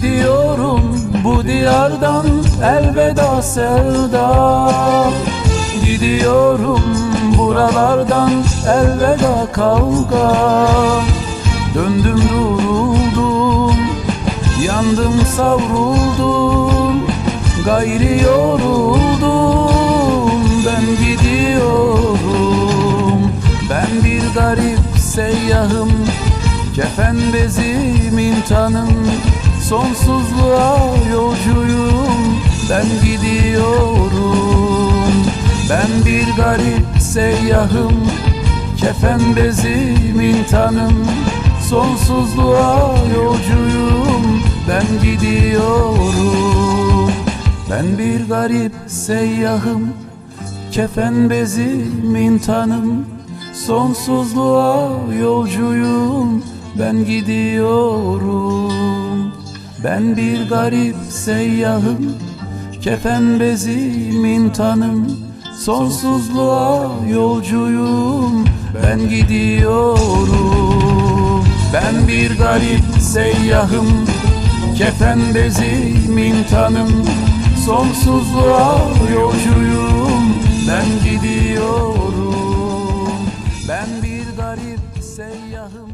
Gidiyorum bu diyardan elveda sevda. Gidiyorum buralardan elveda kavga. Döndüm duruldum Yandım savruldum Gayri yoruldum. Ben gidiyorum Ben bir garip seyyahım. Kefen bezim imtihanım Sonsuzluğa yolcuyum. Ben gidiyorum. Ben bir garip seyyahım. Kefen bezim imtihanım Sonsuzluğa yolcuyum. Ben gidiyorum. Ben bir garip seyyahım. Kefen bezim imtihanım Sonsuzluğa yolcuyum. Ben gidiyorum ben bir garip seyyahım Kefen bezim imtanım Sonsuzluğa yolcuyum Ben gidiyorum. Ben bir garip seyyahım Kefen bezim imtanım Sonsuzluğa yolcuyum Ben gidiyorum. Ben bir garip seyyahım.